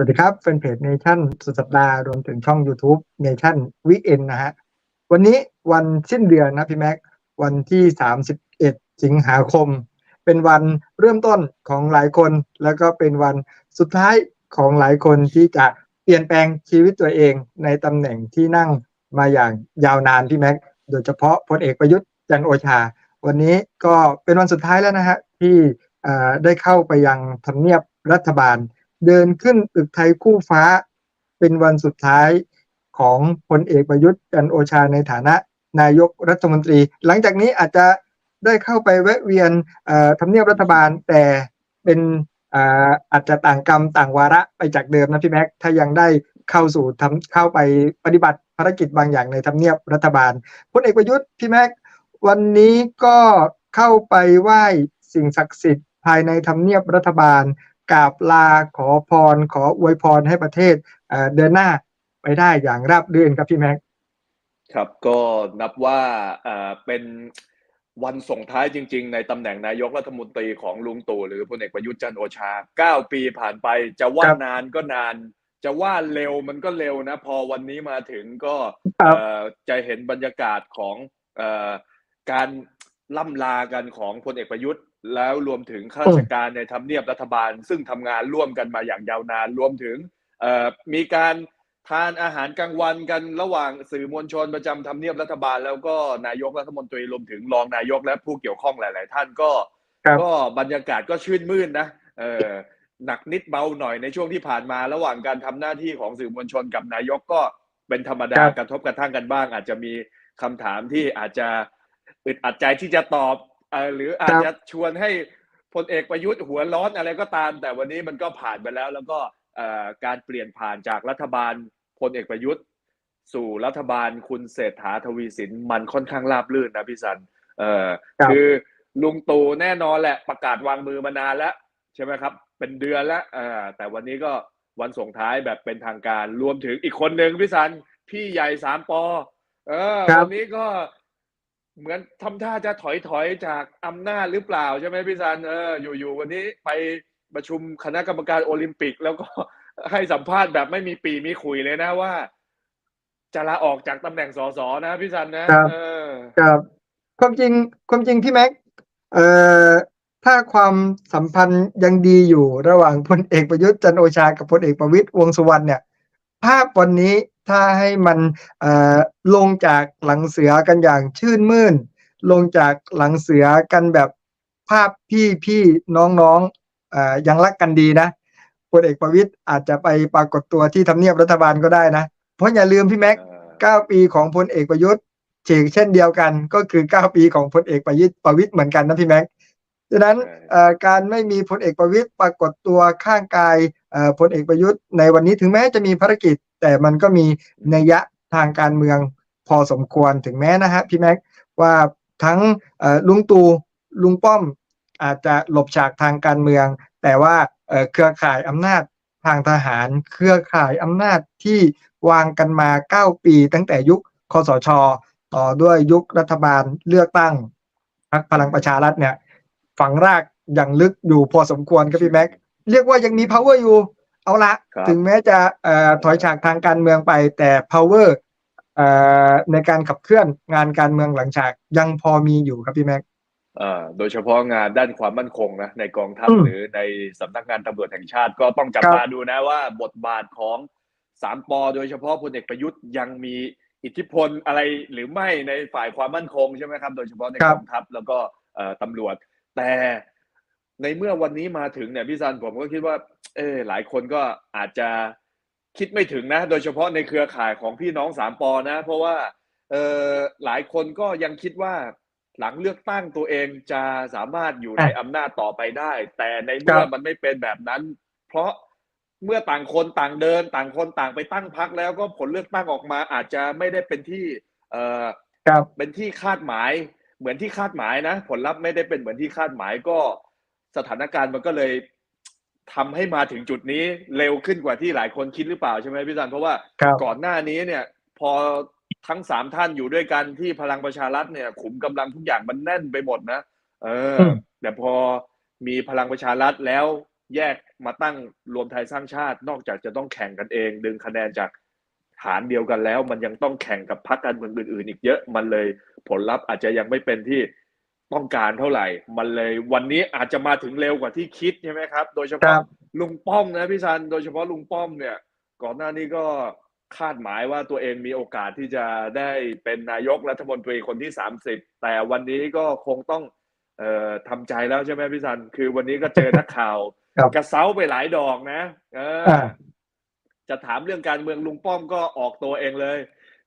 สวัสดีครับแฟนเพจเนชั่นสุดสัปดาห์รวมถึงช่อง YouTube เนชั่นวิเอ็นนะฮะ วันนี้วันสิ้นเดือนนะพี่แม็ก วันที่ 31 สิงหาคม เป็นวันเริ่มต้นของหลายคน แล้วก็เป็นวันสุดท้ายของหลายคนที่จะเปลี่ยนแปลงชีวิตตัวเองในตำแหน่งที่นั่งมาอย่างยาวนานพี่แม็ก โดยเฉพาะพลเอกประยุทธ์จันโอชา วันนี้ก็เป็นวันสุดท้ายแล้วนะฮะที่ได้เข้าไปยังทำเนียบรัฐบาล เดินขึ้นตึกไทยคู่ฟ้า เป็นวันสุดท้ายของพลเอกประยุทธ์จันโอชาในฐานะนายกรัฐมนตรี หลังจากนี้อาจจะได้เข้าไปแวะเวียนทำเนียบรัฐบาลแต่เป็นอาอาจจะต่างกรรมต่างวาระไปจากเดิมนะพี่แม็กถ้ายังได้เข้าสู่ทำเข้าไปปฏิบัติภารกิจบางอย่างในทำเนียบรัฐบาลพลเอกประยุทธ์พี่แม็กวันนี้ก็เข้าไปไหว้สิ่งศักดิ์สิทธิ์ภายในทำเนียบรัฐบาล กราบลาขอพร ขออวยพรให้ประเทศเอ่อเดินหน้าไปได้อย่างราบรื่นครับพี่แม็กครับก็นับว่าเอ่อเป็นวันส่งท้ายจริง ๆ ในตำแหน่งนายกรัฐมนตรีของลุงตู่หรือพลเอกประยุทธ์จันทร์โอชาเก้าปีผ่านไป จะว่าครับนานก็นาน จะว่าเร็วมันก็เร็วนะ พอวันนี้มาถึงก็ครับเอ่อจะเห็นบรรยากาศของเอ่อการล่ำลากันของพลเอกประยุทธ์ แล้วรวมถึงข้าราชการในทำเนียบรัฐบาล ซึ่งทำงานร่วมกันมาอย่างยาวนานรวมถึงเอ่อมีการทานอาหารกลางวันกันระหว่างสื่อมวลชนประจำทำเนียบรัฐบาล แล้วก็นายกรัฐมนตรีรวมถึงรองนายกและผู้เกี่ยวข้องหลาย ๆ ท่านก็ครับก็บรรยากาศก็ชื่นมื่นนะเออหนักนิดเบาหน่อยในช่วงที่ผ่านมาระหว่างการทำหน้าที่ของสื่อมวลชนกับนายกก็เป็นธรรมดาครับกระทบกระทั่งกันบ้าง อาจจะมีคำถามที่อาจจะอึดอัดใจที่จะตอบเออ หรืออาจจะชวนให้พลเอกประยุทธ์หัวร้อนอะไรก็ตาม แต่วันนี้มันก็ผ่านไปแล้ว แล้วก็เอ่อการเปลี่ยนผ่านจากรัฐบาลพลเอกประยุทธ์ สู่รัฐบาลคุณเศรษฐาทวีสินมันค่อนข้างราบรื่นนะพี่สันเออครับคือลุงตู่แน่นอนแหละประกาศวางมือมานานแล้ว ใช่ไหมครับ เป็นเดือนแล้วเออแต่วันนี้ก็วันส่งท้ายแบบเป็นทางการรวมถึงอีกคนหนึ่งพี่สันพี่ใหญ่สามปอเออครับวันนี้ก็ เหมือนทำท่าจะถอยถอยๆจากอำนาจหรือเปล่าใช่ไหมพี่สันเอออยู่ๆวันนี้ไปประชุมคณะกรรมการโอลิมปิก แล้วก็ให้สัมภาษณ์แบบไม่มีปีมีขุยเลยนะว่า จะลาออกจากตำแหน่งสสนะพี่สันนะครับเออครับความจริงความจริงพี่แม็กเอ่อถ้าความสัมพันธ์ยังดีอยู่ระหว่างพลเอกประยุทธ์จันทร์โอชากับพลเอกประวิตรวงษ์สุวรรณเนี่ย ภาพวันนี้ถ้าให้มันเอ่อลงจากหลังเสือกันอย่างชื่นมื่น ลงจากหลังเสือกันแบบภาพพี่พี่น้องน้องๆเอ่อยังรักกันดีนะพลเอกประวิตรอาจจะไปปรากฏตัวที่ทำเนียบรัฐบาลก็ได้นะ เพราะอย่าลืมพี่แม็กเก้าปีของพลเอกประยุทธ์เฉกเช่นเดียวกันก็คือเก้าปีของพลเอกประยุทธ์ประวิตรเหมือนกันนะพี่แม็กฉะนั้นใช่เอ่อการไม่มีพลเอกประวิตรปรากฏตัวข้างกายเอ่อพลเอกประยุทธ์ในวันนี้ถึงแม้จะมีภารกิจ แต่มันก็มีนัยยะทางการเมืองพอสมควรถึงแม้นะฮะพี่แม็กว่าทั้งลุงตูลุงป้อมอาจจะหลบฉากทางการเมือง แต่ว่าเอ่อเครือข่ายอำนาจทางทหาร เครือข่ายอำนาจที่วางกันมา 9 ปีตั้งแต่ยุคคสช ต่อด้วยยุครัฐบาลเลือกตั้งพรรคพลังประชารัฐเนี่ยฝังรากอย่างลึกอยู่พอสมควรครับพี่แม็ก เรียกว่ายังมี power อยู่ เอาละครับถึงแม้จะเอ่อถอยฉากทางการเมืองไป แต่ power เอ่อในการขับเคลื่อนงานการเมืองหลังฉากยังพอมีอยู่ครับพี่แม็กเอ่อโดยเฉพาะงานด้านความมั่นคงนะในกองทัพอืมหรือในสำนักงานตำรวจแห่งชาติก็ต้องจับครับตาดูนะว่าบทบาทของสามปอโดยเฉพาะพลเอกประยุทธ์ยังมีอิทธิพลอะไรหรือไม่ในฝ่ายความมั่นคงใช่ไหมครับ โดยเฉพาะในครักบองทัพแล้วก็เอ่อตำรวจ แต่ ในเมื่อวันนี้มาถึงเนี่ยพี่ซันผมก็คิดว่า เออหลายคนก็อาจจะคิดไม่ถึงนะ โดยเฉพาะในเครือข่ายของพี่น้องสามปอนะ เพราะว่าเออหลายคนก็ยังคิดว่าหลังเลือกตั้งตัวเองจะสามารถอยู่ในอะอำนาจต่อไปได้ แต่ในครัเมื่อบมันไม่เป็นแบบนั้น เพราะเมื่อต่างคนต่างเดิน ต่างคนต่างไปตั้งพักแล้วก็ผลเลือกตั้งออกมา อาจจะไม่ได้เป็นที่ เออครับเป็นที่คาดหมาย เหมือนที่คาดหมายนะ ผลลัพธ์ไม่ได้เป็นเหมือนที่คาดหมายก็ สถานการณ์มันก็เลยทำให้มาถึงจุดนี้เร็วขึ้นกว่าที่หลายคนคิดหรือเปล่าใช่ไหมพี่จันเพราะว่าครับก่อนหน้านี้เนี่ยพอทั้งสามท่านอยู่ด้วยกันที่พลังประชารัฐเนี่ย ขุมกำลังทุกอย่างมันแน่นไปหมดนะเอออมแต่พอมีพลังประชารัฐแล้วแยกมาตั้งรวมไทยสร้างชาติ นอกจากจะต้องแข่งกันเอง ดึงคะแนนจากฐานเดียวกันแล้ว มันยังต้องแข่งกับพรรคการเมืองอื่นๆ อีกเยอะมันเลยผลลัพธ์อาจจะยังไม่เป็นที่ ต้องการเท่าไหร่ มันเลยวันนี้อาจจะมาถึงเร็วกว่าที่คิดใช่ไหมครับ โดยเฉครัพาะบลุงป้อมนะพี่ซัน โดยเฉพาะลุงป้อมเนี่ย ก่อนหน้านี้ก็คาดหมายว่าตัวเองมีโอกาสที่จะได้เป็นนายกรัฐมนตรีคนที่สามสิบแต่วันนี้ก็คงต้องเอ่อทำใจแล้วใช่ไหมพี่ซัน คือวันนี้ก็เจอนักข่าวครับกระเซ้าไปหลายดอกนะ เอออ่าจะถามเรื่องการเมืองลุงป้อมก็ออกตัวเองเลย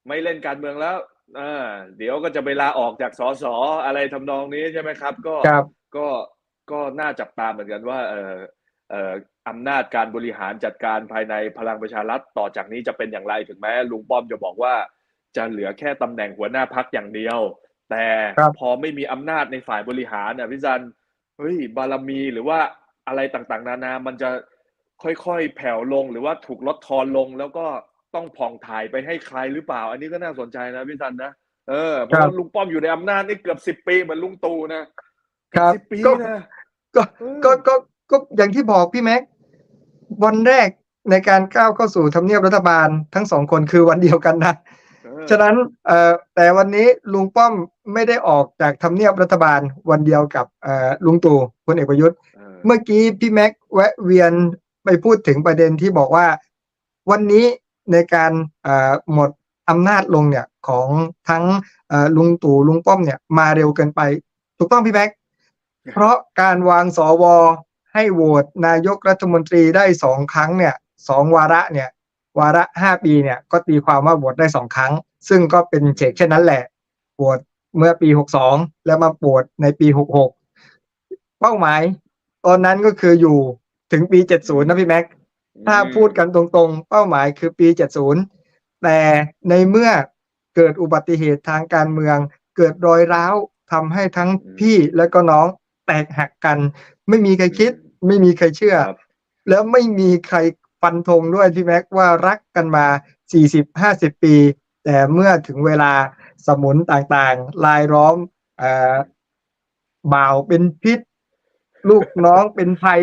ไม่เล่นการเมืองแล้วเออเดี๋ยวก็จะไปลาออกจากสสอะไรทำนองนี้ใช่ไหมครับ ก็ครับก็ก็น่าจับตาเหมือนกันว่า เออเอ่ออำนาจการบริหารจัดการภายในพลังประชารัฐต่อจากนี้จะเป็นอย่างไรถึงแม้ลุงป้อมจะบอกว่า จะเหลือแค่ตำแหน่งหัวหน้าพักอย่างเดียว แต่ครับพอไม่มีอำนาจในฝ่ายบริหารน่ะพี่จันเฮ้ยบารมีหรือว่าอะไรต่างๆ นานามันจะค่อยๆ แผ่วลงหรือว่าถูกลดทอนลงแล้วก็ ต้องผ่องถ่ายไปให้ใครหรือเปล่า อันนี้ก็น่าสนใจนะพี่จันนะเออเพราะครับว่าลุงป้อมอยู่ในอำนาจนี่เกือบสิบปีเหมือนลุงตู่นะครับสิบปีก็นะก็เออก็ก็ก็อย่างที่บอกพี่แม็กวันแรกในการก้าวเข้าสู่ทำเนียบรัฐบาลทั้งสองคนคือวันเดียวกันนะเออฉะนั้นเอ่อแต่วันนี้ลุงป้อมไม่ได้ออกจากทำเนียบรัฐบาลวันเดียวกับเอ่อลุงตู่พลเอกประยุทธ์เออเมื่อกี้พี่แม็กแวะเวียนไปพูดถึงประเด็นที่บอกว่า วันนี้ ในการเอ่อหมดอำนาจลงเนี่ยของทั้งเอ่อลุงตู่ลุงป้อมเนี่ยมาเร็วเกินไป ถูกต้องพี่แม็กเพราะการวางสวให้โหวตนายกรัฐมนตรีได้สองครั้งเนี่ยสองวาระเนี่ยวาระห้าปีเนี่ยก็ตีความว่าโหวตได้สองครั้ง ซึ่งก็เป็นเฉกเช่นนั้นแหละโหวตเมื่อปีหกสองแล้วมาโหวตในปีหกหกเป้าหมาย ตอนนั้นก็คืออยู่ถึงปีเจ็ดศูนย์นะพี่แม็ก ถ้าพูดกันตรงๆ เป้าหมายคือปี 70 แต่ในเมื่อเกิดอุบัติเหตุทางการเมือง เกิดรอยร้าวทำให้ทั้งพี่และก็น้องแตกหักกัน ไม่มีใครคิด ไม่มีใครเชื่อครับแล้วไม่มีใครฟันธงด้วยพี่แม็กว่ารักกันมา 40-50 ปี แต่เมื่อถึงเวลาสมุนต่างๆ ลายล้อมเอ่อบ่าวเป็นพิษ ลูกน้องเป็นภัย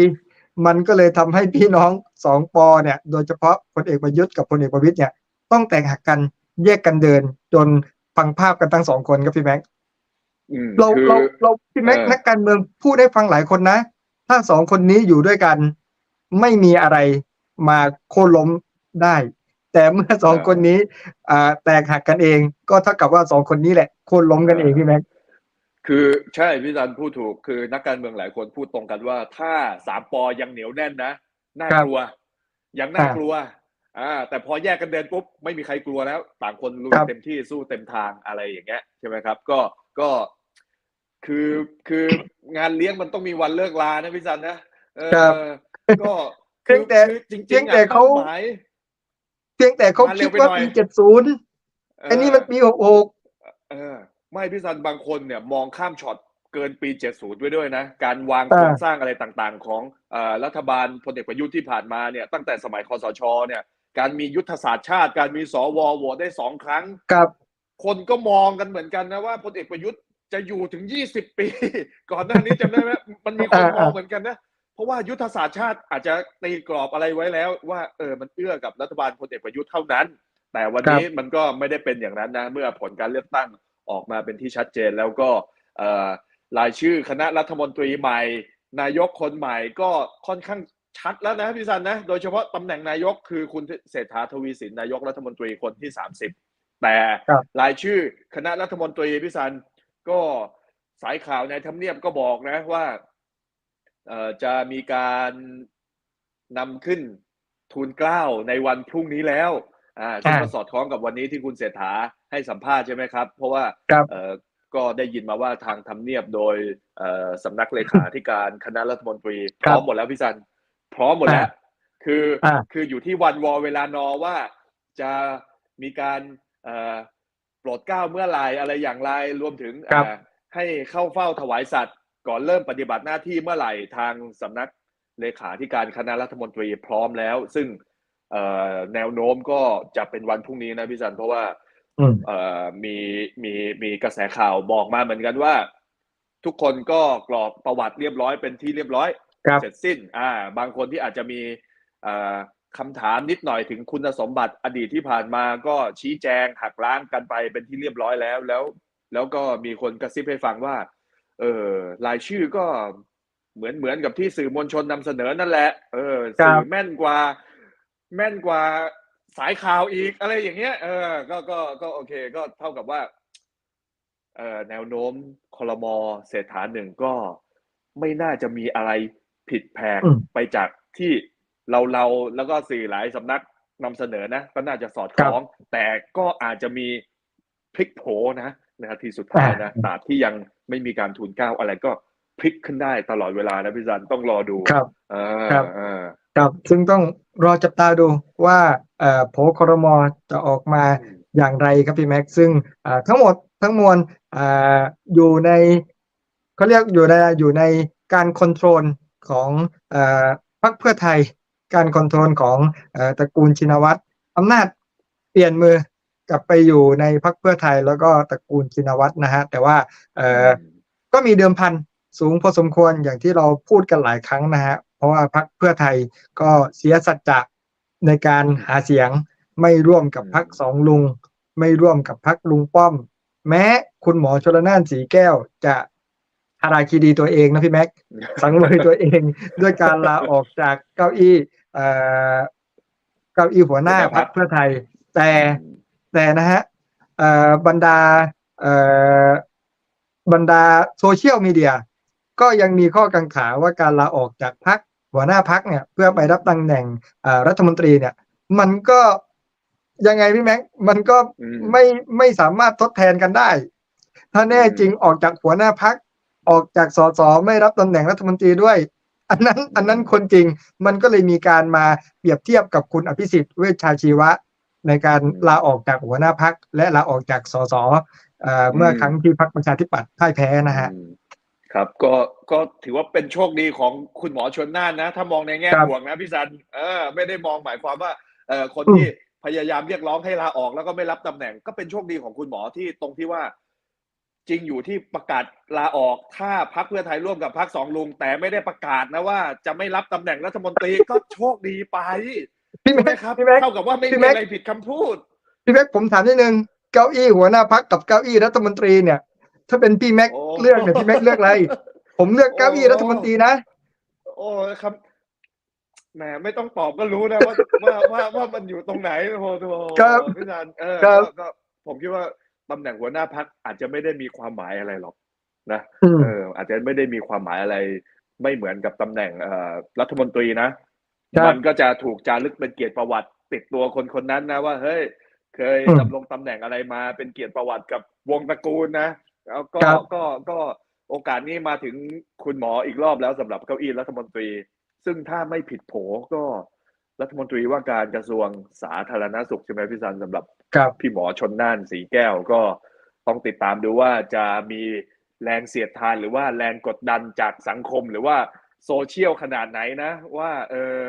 มันก็เลยทำให้พี่น้อง สองปอเนี่ยโดยเฉพาะพลเอกประยุทธ์กับพลเอกประวิตยเนี่ยต้องแตกหักกันแยกกันเดิน จนฟังภาพกันทั้งสองคนครับพี่แม็กอืมเราคือเราเราพี่แม็กเออนักการเมืองพูดให้ฟังหลายคนนะ ถ้าสองคนนี้อยู่ด้วยกัน ไม่มีอะไรมาโค่นล้มได้ แต่เมื่อสองคนนี้อ่าแตกหักกันเอง ก็เท่ากับว่าสองคนนี้แหละโค่นล้มกันเองพี่แม็กคือใช่พี่จันพูดถูกคือนักการเมืองหลายคนพูดตรงกันว่า ถ้าสามปอยังเหนียวแน่นนะ น่ากลัวยังน่ากลัว อ่า แต่พอแยกกันเดินปุ๊บไม่มีใครกลัวแล้ว ต่างคนลุยครับเต็มที่สู้เต็มทางอะไรอย่างเงี้ยใช่ไหมครับ ก็ก็คือคืองานเลี้ยงมันต้องมีวันเลิกลานะพี่จันนะเออครับก็เพียงแต่คือจริงๆเพียงแต่อะเขาป้หมายเพียงแต่เขามาเร็คิวดไปว่าหน่อยปีเจ็ดศูนย์อันนี้มันปีหกหกเออไม่พี่ซันบางคนเนี่ย มองข้ามช็อต เกินปี 70 ไว้ด้วยนะ การวางอ่าโครงสร้างอะไรต่างๆ ของเอ่อรัฐบาลพลเอกประยุทธ์ที่ผ่านมาเนี่ยตั้งแต่สมัยคอสชเนี่ยการมียุทธศาสตร์ชาติ การมีสวโหวตได้สองครั้งกับ คนก็มองกันเหมือนกันนะว่าพลเอกประยุทธ์จะอยู่ถึง 20 ปี ก่อนหน้านี้จำได้ไหมมันมีคนมองเหมือนกันนะเพราะว่ายุทธศาสตร์ชาติอาจจะตีกรอบอะไรไว้แล้ว ว่าเออมันเอื้อกับรัฐบาลพลเอกประยุทธ์เท่านั้น แต่วันนี้มันก็ไม่ได้เป็นอย่างนั้นนะ เมื่อผลการเลือกตั้งออกมาเป็นที่ชัดเจนแล้วก็เอ่อ รายชื่อคณะรัฐมนตรีใหม่ นายกคนใหม่ก็ค่อนข้างชัดแล้วนะพี่ซันนะ โดยเฉพาะตำแหน่งนายกคือคุณเศรษฐาทวีสินนายกรัฐมนตรีคนที่ 30 แต่ครับรายชื่อคณะรัฐมนตรีพี่ซันก็สายข่าวในทำเนียบก็บอกนะว่าเอ่อจะมีการนำขึ้นทูลเกล้าในวันพรุ่งนี้แล้วอ่าซึ่งก็สอดคล้องกับวันนี้ที่คุณเศรษฐาให้สัมภาษณ์ใช่ไหมครับ เพราะว่าครับเอ่อ ก็ได้ยินมาว่าทางทำเนียบโดยเอ่อสำนักเลขาธิการคณะรัฐมนตรีพครับร้อมหมดแล้วพี่จัน พร้อมหมดแล้ว คืออาคืออยู่ที่วันวอเวลานอว่าจะมีการเอ่อโปรดเกล้าเมื่อไหรอะไรอย่างไรรวมถึงครับเอ่อให้เข้าเฝ้าถวายสัตว์ ก่อนเริ่มปฏิบัติหน้าที่เมื่อไหร่ทางสำนักเลขาธิการคณะรัฐมนตรีพร้อมแล้ว ซึ่งเอ่อแนวโน้มก็จะเป็นวันพรุ่งนี้นะพี่จันเพราะว่าอื มเอ่อมีมีมีกระแสข่าวบอกมาเหมือนกันว่า ทุกคนก็กรอกประวัติเรียบร้อยเป็นที่เรียบร้อยครับเสร็จสิ้น อ่า บางคนที่อาจจะมีเอ่อคำถามนิดหน่อยถึงคุณสมบัติอดีตที่ผ่านมาก็ชี้แจงหักล้างกันไปเป็นที่เรียบร้อยแล้วแล้ว แล้วก็มีคนกระซิบให้ฟังว่า เออรายชื่อก็เหมือนเหมือนกับที่สื่อมวลชนนำเสนอนั่นแหละ เออครับสื่อแม่นกว่า แม่นกว่า สายข่าวอีกอะไรอย่างเงี้ย เออ ก็ก็ก็โอเค ก็เท่ากับว่า เอ่อแนวโน้มคลมเศรษฐาหนึ่งก็ไม่น่าจะมีอะไรผิดแผกอืมไปจากที่เราเราแล้วก็สื่อหลายสำนักนำเสนอนะ ก็น่าจะสอดคล้อง แต่ก็อาจจะมีพลิกโผนะนาทีสุดท้ายนะตราบที่ยังไม่มีการทูลเกล้าอะไรก็พลิกขึ้นได้ตลอดเวลานะพี่ซันต้องรอดูครับ เออ ครับเออครับซึ่งต้องรอจับตาดูว่าเอ่อโผครมจะออกมาอย่างไรครับพี่แม็กซ์ซึ่งอ่าทั้งหมดทั้งมวลอ่าอยู่ในเขาเรียกอยู่ในอยู่ในการคอนโทรลของเอ่อพรรคเพื่อไทย การคอนโทรลของเอ่อตระกูลชินวัตรอำนาจเปลี่ยนมือกลับไปอยู่ในพรรคเพื่อไทยแล้วก็ตระกูลชินวัตรนะฮะแต่ว่าเอ่อก็มีเดิมพันสูงพอสมควรอย่างที่เราพูดกันหลายครั้งนะฮะ เพราะว่าพรรคเพื่อไทยก็เสียสัจจะในการหาเสียงไม่ร่วมกับพรรคสองลุง ไม่ร่วมกับพรรคลุงป้อม แม้คุณหมอชลนานสีแก้วจะฮาราคีดีตัวเองนะพี่แม็กสังเวยตัวเองด้วยการลาออกจากเก้าอี้เอ่อเก้าอี้หัวหน้าพรรคเพื่อไทย แต่แต่นะฮะเอ่อบรรดาเอ่อบรรดาโซเชียลมีเดียก็ยังมีข้อกังขาว่าการลาออกจากพรรค หัวหน้าพรรคเนี่ยเพื่อไปรับตำแหน่งเอ่อรัฐมนตรีเนี่ย มันก็ยังไงพี่แม็กมันก็อืมไม่ไม่สามารถทดแทนกันได้ ถ้าแน่จริงออกจากหัวหน้าพักออกจากสสไม่รับตำแหน่งรัฐมนตรีด้วย อันนั้นอันนั้นคนจริงมันก็เลยมีการมาเปรียบเทียบกับคุณอภิสิทธิ์เวชชาชีวะ ในการลาออกจากหัวหน้าพักและลาออกจากสสเอ่อเมื่อครั้งที่พักประชาธิปัตย์พ่ายแพ้นะฮะอืม ครับก็ก็ถือว่าเป็นโชคดีของคุณหมอชนน่านนะ ถ้ามองในแง่ครับบวกนะพี่ซันเออไม่ได้มองหมายความว่าเออคนอืมที่พยายามเรียกร้องให้ลาออกแล้วก็ไม่รับตำแหน่ง ก็เป็นโชคดีของคุณหมอที่ตรงที่ว่า จริงอยู่ที่ประกาศลาออก ถ้าพักเพื่อไทยร่วมกับพักสองลุง แต่ไม่ได้ประกาศนะว่าจะไม่รับตำแหน่งรัฐมนตรีก็โชคดีไปพี่ใช่ไหมแม็กครับพี่แม็กเท่ากับว่าไม่พี่มีแม็กอะไรผิดคำพูดพี่แม็กผมถามนิดนึงเก้าอี้หัวหน้าพักกับเก้าอี้รัฐมนตรีเนี่ย ถ้าเป็นพี่แม็กโอ้ เลือกเนี่ยพี่แม็กเลือกอะไร ผมเลือกเก้าอี้รัฐมนตรีนะโอ้ครับแหมไม่ต้องตอบก็รู้นะว่าว่าว่าว่ามันอยู่ตรงไหนโอ้โหโอ้โหครับพี่นันเออครัก็บก็ผมคิดว่าตำแหน่งหัวหน้าพักอาจจะไม่ได้มีความหมายอะไรหรอกนะอืม เอออาจจะไม่ได้มีความหมายอะไร ไม่เหมือนกับตำแหน่งเอ่อรัฐมนตรีนะ ครับมันก็จะถูกจารึกเป็นเกียรติประวัติ ติดตัวคนคนนั้นนะว่าเฮ้ย เคยอืม ดำรงตำแหน่งอะไรมาเป็นเกียรติประวัติกับวงตระกูลนะ แล้วก็ครับก็ก็โอกาสนี้มาถึงคุณหมออีกรอบแล้วสำหรับเก้าอี้รัฐมนตรี ซึ่งถ้าไม่ผิดโผก็รัฐมนตรีว่าการกระทรวงสาธารณสุขใช่ไหมพี่ซันสำหรับครับพี่หมอชนน่านสีแก้วก็ต้องติดตามดูว่าจะมีแรงเสียดทานหรือว่าแรงกดดันจากสังคมหรือว่าโซเชียลขนาดไหนนะ ว่าเออ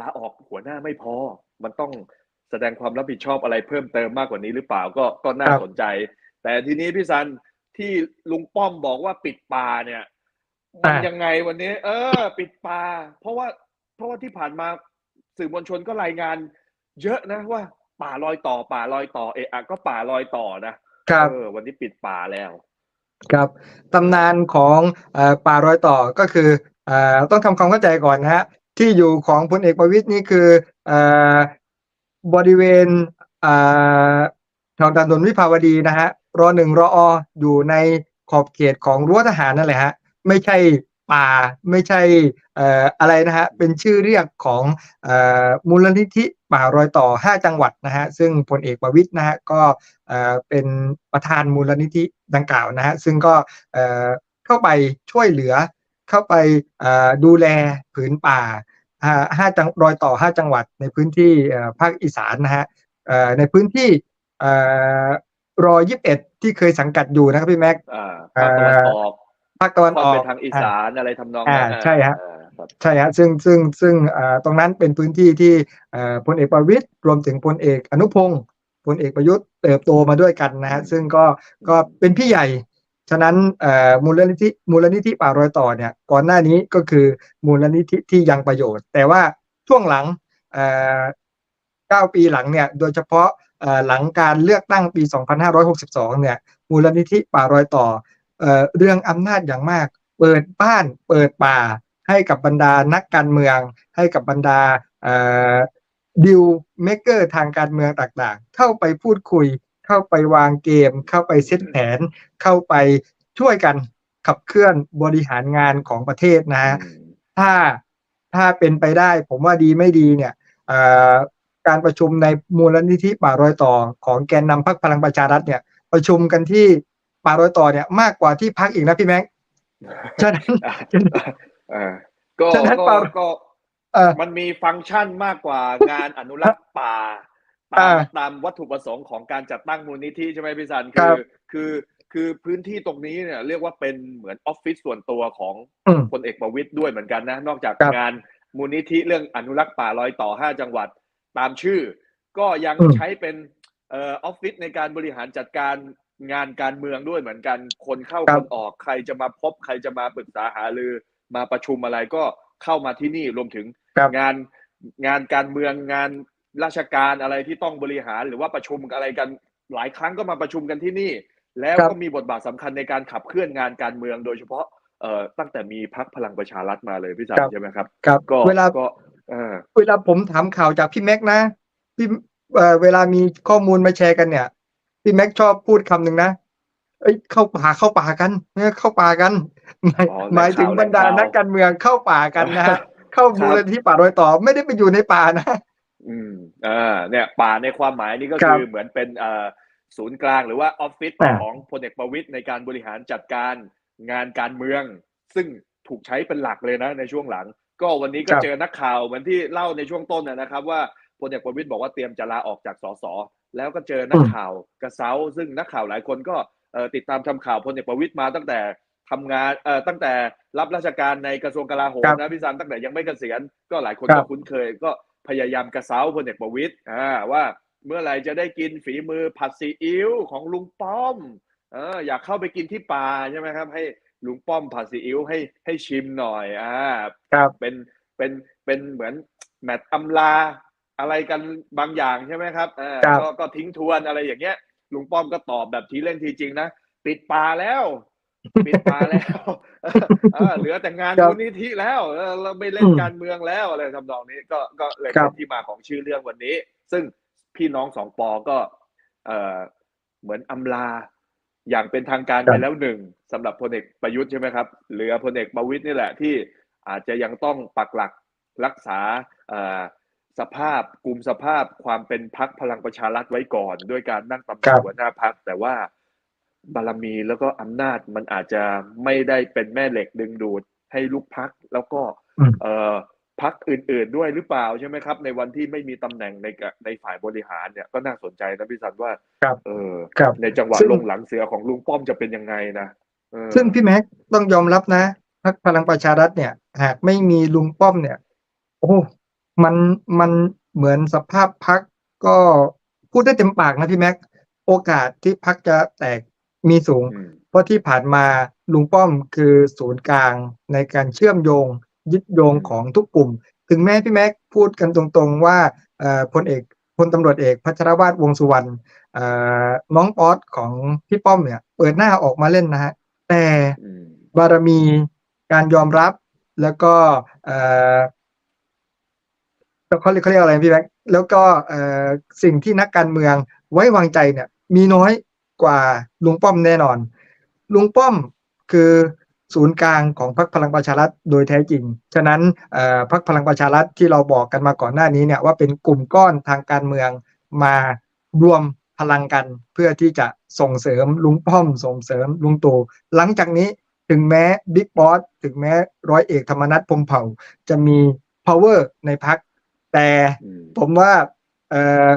ลาออกหัวหน้าไม่พอ มันต้องแสดงความรับผิดชอบอะไรเพิ่มเติมมากกว่านี้หรือเปล่าก็ก็น่าครับสนใจ แต่ทีนี้พี่ซันที่ลุงป้อมบอกว่าปิดป่าเนี่ยมันอ่ายัยังไงวันนี้ เออ ปิดป่าเพราะว่าเพราะว่าที่ผ่านมาสื่อมวลชนก็รายงาน เยอะนะว่า ป่าลอยต่อ ป่าลอยต่อเอะอะก็ป่าลอยต่อนะครับเออวันนี้ปิดป่าแล้ว ครับตำนานของเอ่อป่ารอยต่อก็คือเอ่อต้องทำความเข้าใจก่อนนะฮะที่อยู่ของพลเอกประวิตยนี่คือเอ่อบริเวณเอ่อแถวถนนวิภาวดีนะฮะ รอหนึ่งรอออยู่ในขอบเขตของรั้วทหารนั่นแหละฮะไม่ใช่ป่าไม่ใช่อออะไรนะฮะเป็นชื่อเรียกของออมูลนิธิป่ารอยต่อ 5 จังหวัดนะฮะซึ่งพลเอกประวิตยนะฮะก็เอ่อเป็นประธานมูลนิธิดังกล่าวนะฮะซึ่งก็เเข้าไปช่วยเหลือเข้าไปดูแลผืนป่าห้าจังรอยต่อ 5 จังหวัดในพื้นที่ภาคอีสานนะฮะในพื้นที่ รอยี่สิบเอ็ดที่เคยสังกัดอยู่นะครับพี่แม็กอ่าภาคตะวันออกภาคตะวันควาอมอกเป็นทางอีสานอะไรทำนองอ่านั้นใช่ฮะอ่าครับใช่ฮะซึ่งซึ่งซึ่งเอ่อตรงนั้นเป็นพื้นที่ที่เอ่อพลเอกประวิตยรวมถึงพลเอกอนุพงศ์พลเอกประยุทธ์เติบโตมาด้วยกันนะฮะซึ่งก็ก็เป็นพี่ใหญ่ ฉะนั้นเอ่อมูลนิธิมูลนิธิป่ารอยต่อเนี่ยก่อนหน้านี้ก็คือมูลนิธิที่ยังประโยชน์ แต่ว่าช่วงหลังเอ่อเก้าปีหลังเนี่ยโดยเฉพาะเอ่อ หลังการเลือกตั้งปี 2562 เนี่ย มูลนิธิป่ารอยต่อเอ่อเรื่องอำนาจอย่างมาก เปิดบ้านเปิดป่า ให้กับบรรดานักการเมือง ให้กับบรรดาดิวเมเกอร์ทางการเมืองต่างๆ เข้าไปพูดคุย เข้าไปวางเกม เข้าไปเซตแผน เข้าไปช่วยกันขับเคลื่อนบริหารงานของประเทศนะฮะอืมถ้าถ้าเป็นไปได้ ผมว่าดีไม่ดีเนี่ยเอ่อ การประชุมในมูลนิธิป่ารอยต่อของแกนนำพรรคพลังประชารัฐเนี่ย ประชุมกันที่ป่ารอยต่อเนี่ย มากกว่าที่พักอีกนะพี่แม็กซ์ฉะนั้นเออก็ฉะนั้นก็เปล่าก็เออมันมีฟังก์ชันมากกว่างานอนุรักษ์ป่าตามอ่าตามวัตถุประสงค์ของการจัดตั้งมูลนิธิใช่ไหมพี่สันครัคืบอคือคือพื้นที่ตรงนี้เนี่ยเรียกว่าเป็นเหมือนออฟฟิศส่วนตัวของอืมพลเอกประวิตยด้วยเหมือนกันนะ นอกจากครับงานมูลนิธิเรื่องอนุรักษ์ป่ารอยต่อ 5 จังหวัด ตามชื่อ ก็ยังอืมใช้เป็นเอ่อออฟฟิศในการบริหารจัดการงานการเมืองด้วยเหมือนกัน คนเข้าครัคบนออกใครจะมาพบใครจะมาปรึกษาหารือมาประชุมอะไรก็เข้ามาที่นี่รวมถึงครับงานงานการเมืองงานราชการอะไรที่ต้องบริหารหรือว่าประชุมอะไรกันหลายครั้งก็มาประชุมกันที่นี่ แล้วครับก็มีบทบาทสำคัญในการขับเคลื่อนงานการเมืองโดยเฉพาะเอ่อตั้งแต่มีพักพลังประชารัฐมาเลยพี่สันครับใช่ไหมครับครับก็เวลาก็ เออเวลาผมถามข่าวจากพี่แม็กซ์นะพี่เอ่อเวลามีข้อมูลมาแชร์กันเนี่ย พี่แม็กซ์ชอบพูดคำหนึ่งนะเอ้ยเข้าป่าเข้าป่ากันเนี่ยเข้าป่ากันหมายอ๋อหมายถึงบรรดาแหล่งข่าวนักการเมืองเข้าป่ากันนะฮะเข้าครับมูลนิธิป่ารอยต่อไม่ได้ไปอยู่ในป่านะ อืมอ่าเนี่ย ป่าในความหมายนี่ก็ครับคือเหมือนเป็นเอ่อศูนย์กลางหรือว่าออฟฟิศอ่าของพลเอกประวิตยในการบริหารจัดการงานการเมือง ซึ่งถูกใช้เป็นหลักเลยนะในช่วงหลัง ก็วันนี้ก็ครับเจอนักข่าวเหมือนที่เล่าในช่วงต้นนะนะครับ ว่าพลเอกประวิตยบอกว่าเตรียมจะลาออกจากสสแล้วก็เจอนักข่าวกระเซ้า ซึ่งนักข่าวหลายคนก็เอ่อติดตามทำข่าวพลเอกประวิตยมาตั้งแต่ทำงานเอ่อตั้งแต่รับราชการในกระทรวงกลาโหมครับนะพี่ซันตั้งแต่ยังไม่เกษียณก็หลายคนครัก็บคุ้นเคย ก็พยายามกระเซ้าพลเอกประวิตยอ่าว่าเมื่อไหร่จะได้กินฝีมือผัดซีอิ๊วของลุงป้อมเอออยากเข้าไปกินที่ป่าใช่ไหมครับ ให้ ลุงป้อมผัดซีอิ๊วให้ให้ชิมหน่อยอ่าครับเป็นเป็นเป็นเหมือนแมตช์อำลาอะไรกันบางอย่างใช่ไหมครับเออครับก็ก็ทิ้งทวนอะไรอย่างเงี้ยลุงป้อมก็ตอบแบบทีเล่นทีจริงนะปิดป่าแล้วปิดป่าแล้วเออเหลือแต่งานครับมูลนิธิแล้วเออเราไม่เล่นอืมการเมืองแล้วอะไรทำนองนี้ก็ก็เลยครัเป็บนที่มาของชื่อเรื่องวันนี้ ซึ่งพี่น้องสองปอก็ เออเหมือนอำลาอย่างเป็นทางการครับไปแล้วหนึ่ง สำหรับพลเอกประยุทธ์ใช่ไหมครับเหลือพลเอกประวิตยนี่แหละที่อาจจะยังต้องปักหลักรักษาเอ่อสภาพกลุ่มสภาพความเป็นพักพลังประชารัฐไว้ก่อน ด้วยการนั่งตำแหครัน่งบหัวหน้าพักแต่ว่าบารมีแล้วก็อำนาจมันอาจจะไม่ได้เป็นแม่เหล็กดึงดูดให้ลูกพักแล้วก็อืมเอ่อพักอื่น ๆด้วยหรือเปล่าใช่ไหมครับ ในวันที่ไม่มีตำแหน่งในกะในฝ่ายบริหารเนี่ยก็น่าสนใจนะพี่สันว่าครับเออครับในจังหวะซึ่งลงหลังเสือของลุงป้อมจะเป็นยังไงนะเออ ซึ่งพี่แม็กซ์ต้องยอมรับนะพรรคพลังประชารัฐเนี่ย หากไม่มีลุงป้อมเนี่ย โอ้มันมันเหมือนสภาพพักก็พูดได้เต็มปากนะพี่แม็กซ์โอกาสที่พักจะแตกมีสูงอืมเพราะที่ผ่านมาลุงป้อมคือศูนย์กลางในการเชื่อมโยง ยึดโยงอืมของทุกกลุ่ม ถึงแม้พี่แม็กพูดกันตรงๆว่าเอ่อพลเอกพลตำรวจเอกพัชรวาทวงษ์สุวรรณเอ่อน้องป๊อตของพี่ป้อมเนี่ย เปิดหน้าออกมาเล่นนะฮะ แต่อืมบารมีการยอมรับแล้วก็เอ่อเขาเรียกเขาเรียกอะไรพี่แม็กแล้วก็เอ่อสิ่งที่นักการเมืองไว้วางใจเนี่ย มีน้อยกว่าลุงป้อมแน่นอน ลุงป้อมคือศูนย์กลางของพรรคพลังประชารัฐโดยแท้จริง ฉะนั้นเอ่อพรรคพลังประชารัฐที่เราบอกกันมาก่อนหน้านี้เนี่ยว่าเป็นกลุ่มก้อนทางการเมืองมารวมพลังกันเพื่อที่จะ ส่งเสริมลุงป้อม ส่งเสริมลุงตู่หลังจากนี้ถึงแม้บิ๊กบอสถึงแม้ร้อยเอกธรรมนัฐพรหมเผ่า จะมี power ในพัก แต่อืมผมว่าเอ่อ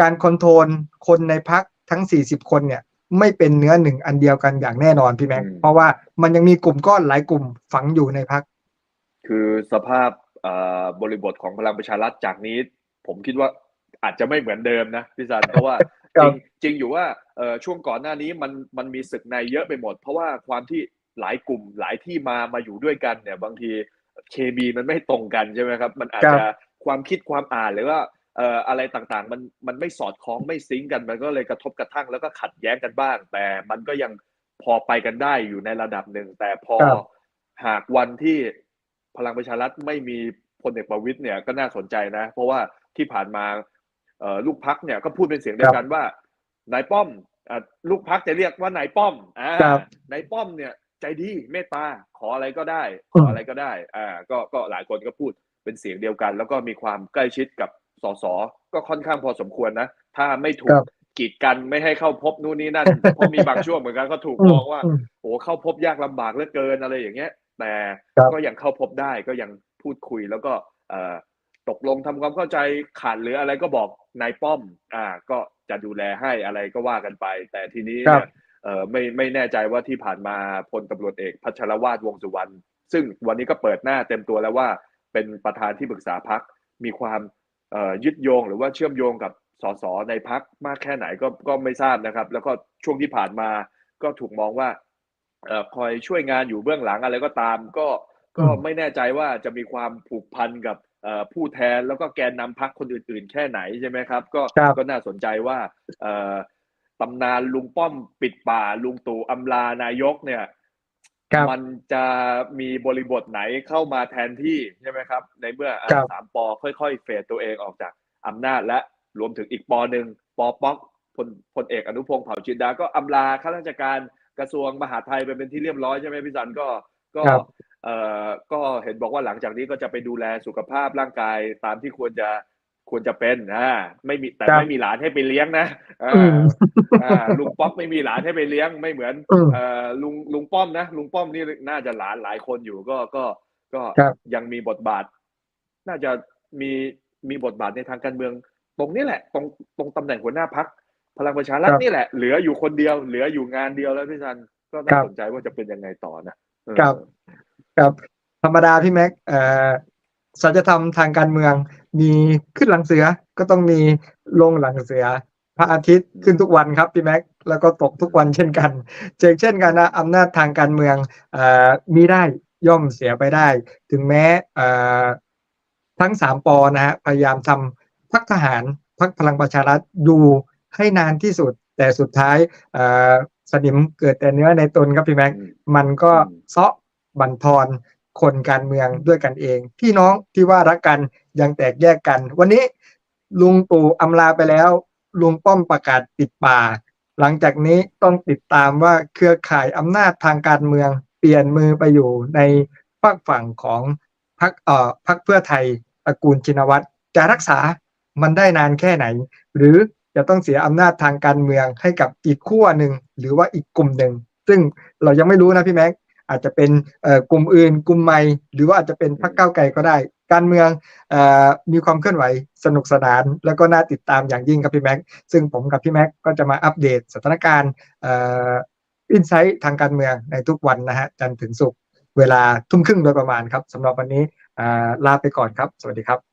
การคอนโทรลคนในพักทั้ง 40 คนเนี่ยไม่เป็นเนื้อหนึ่งอันเดียวกันอย่างแน่นอนพี่แม็กอืมเพราะว่ามันยังมีกลุ่มก้อนหลายกลุ่มฝังอยู่ในพัก คือสภาพเอ่อบริบทของพลังประชารัฐจากนี้ ผมคิดว่าอาจจะไม่เหมือนเดิมนะพี่สันเพราะว่าครัจริบงจริงอยู่ว่า เอ่อช่วงก่อนหน้านี้มันมันมีศึกในเยอะไปหมด เพราะว่าความที่หลายกลุ่มหลายที่มามาอยู่ด้วยกันเนี่ยบางทีเคมีมันไม่ตรงกันใช่ไหมครับ มันอาจครับจะความคิดความอ่านหรือว่าเอ่ออะไรต่างๆ มันมันไม่สอดคล้องไม่ซิงก์กันมันก็เลยกระทบกระทั่งแล้วก็ขัดแย้งกันบ้าง แต่มันก็ยังพอไปกันได้อยู่ในระดับหนึ่ง แต่พอครับหากวันที่พลังประชารัฐไม่มีพลเอกประวิตยเนี่ยก็น่าสนใจนะ เพราะว่าที่ผ่านมาเอ่อลูกพักเนี่ยก็พูดเป็นเสียงเดียวกันว่า นายป้อมอะลูกพักจะเรียกว่านายป้อมอ่าครับนายป้อมเนี่ย ใจดีเมตตาขออะไรก็ได้ขอือมอะไรก็ได้ อ่า ก็ก็หลายคนก็พูดเป็นเสียงเดียวกัน แล้วก็มีความใกล้ชิดกับสสก็ค่อนข้างพอสมควรนะ ถ้าไม่ถูคกรับกีดกันไม่ให้เข้าพบนู่นนี่นั่นเพราะมีบางช่วงเหมือนกันก็ถูกอืมมองว่าอืมโอ้เข้าพบยากลำบากเหลือเกินอะไรอย่างเงี้ย แต่ครับก็ยังเข้าพบได้ก็ยังพูดคุยแล้วก็เอ่อตกลงทำความเข้าใจขาดหรืออะไรก็บอกนายป้อม อ่า ก็จะดูแลให้อะไรก็ว่ากันไป แต่ทีนี้ครัเนี่บยเอ่อไม่ไม่แน่ใจว่าที่ผ่านมาพลตำรวจเอกพัชรวาทวงสุวรรณซึ่งวันนี้ก็เปิดหน้าเต็มตัวแล้วว่าเป็นประธานที่ปรึกษาพักมีความเอ่อยึดโยงหรือว่าเชื่อมโยงกับสสในพักมากแค่ไหนก็ก็ไม่ทราบนะครับ แล้วก็ช่วงที่ผ่านมาก็ถูกมองว่าเอ่อคอยช่วยงานอยู่เบื้องหลังอะไรก็ตาม ก็ก็อืมไม่แน่ใจว่าจะมีความผูกพันกับเอ่อ ผู้แทนแล้วก็แกนนำพักคนอื่น ๆ แค่ไหนใช่ไหมครับ ก็ครับก็น่าสนใจว่าเอ่อตำนานลุงป้อมปิดป่าลุงตู่อำลานายกเนี่ยครับมันจะมีบริบทไหนเข้ามาแทนที่ใช่ไหมครับ ในเมื่ออะครับสามปอค่อยๆ เฟดตัวเองออกจากอำนาจและรวมถึงอีกปอหนึ่งปอป๊อกพลพลเอกอนุพงศ์เผ่าจินดา ก็อำลาข้าราชการกระทรวงมหาดไทยไปเป็นที่เรียบร้อยใช่ไหมพี่สันก็ก็ครับ เอ่อก็เห็นบอกว่าหลังจากนี้ก็จะไปดูแลสุขภาพร่างกายตามที่ควรจะควรจะเป็นอ่าไม่มีแต่ครับไม่มีหลานให้ไปเลี้ยงนะอ่าอืมอ่าลุงป๊อกไม่มีหลานให้ไปเลี้ยงไม่เหมือนอืมเอ่อลุงลุงป้อมนะลุงป้อมนี่น่าจะหลานหลายคนอยู่ก็ก็ก็ครับยังมีบทบาท น่าจะมีมีบทบาทในทางการเมือง ตรงนี้แหละ ตรงตรงตำแหน่งหัวหน้าพักพลังประชารัฐครับนี่แหละเหลืออยู่คนเดียว เหลืออยู่งานเดียวแล้วพี่ชันก็คน่ารับสนใจว่าจะเป็นยังไงต่อนะเออครับ ครับ ธรรมดาพี่แม็กเอ่อสัจธรรมทางการเมือง มีขึ้นหลังเสือก็ต้องมีลงหลังเสือ พระอาทิตย์ขึ้นทุกวันครับพี่แม็กแล้วก็ตกทุกวันเช่นกันเช่นเช่นกันนะอำนาจทางการเมืองเอ่อมีได้ย่อมเสียไปได้ ถึงแม้เอ่อทั้งสามปอนะฮะพยายามทำพักทหารพักพลังประชารัฐอยู่ให้นานที่สุด แต่สุดท้ายเอ่อสนิมเกิดแต่เนื้อในตนครับพี่แม็กอืมมันก็อืมเซาะ บั่นทอนคนการเมืองด้วยกันเอง พี่น้องที่ว่ารักกันยังแตกแยกกัน วันนี้ลุงตู่อำลาไปแล้ว ลุงป้อมประกาศปิดป่า หลังจากนี้ต้องติดตามว่าเครือข่ายอำนาจทางการเมือง เปลี่ยนมือไปอยู่ในฝักฝั่งของพรรคเอ่อพรรคเพื่อไทยตระกูลชินวัตรจะรักษามันได้นานแค่ไหน หรือจะต้องเสียอำนาจทางการเมืองให้กับอีกขั้วหนึ่งหรือว่าอีกกลุ่มหนึ่ง ซึ่งเรายังไม่รู้นะพี่แม็ก อาจจะเป็นเอ่อกลุ่มอื่น กลุ่มใหม่ หรือว่าอาจจะเป็นพรรคก้าวไกลก็ได้ การเมืองเอ่อมีความเคลื่อนไหวสนุกสนาน แล้วก็น่าติดตามอย่างยิ่งครับพี่แม็กซึ่งผมกับพี่แม็กก็จะมาอัปเดตสถานการณ์เอ่ออินไซต์ทางการเมืองในทุกวันนะฮะจันทร์ถึงศุกร์เวลาทุ่มครึ่งโดยประมาณครับสำหรับวันนี้อ่าลาไปก่อนครับ สวัสดีครับ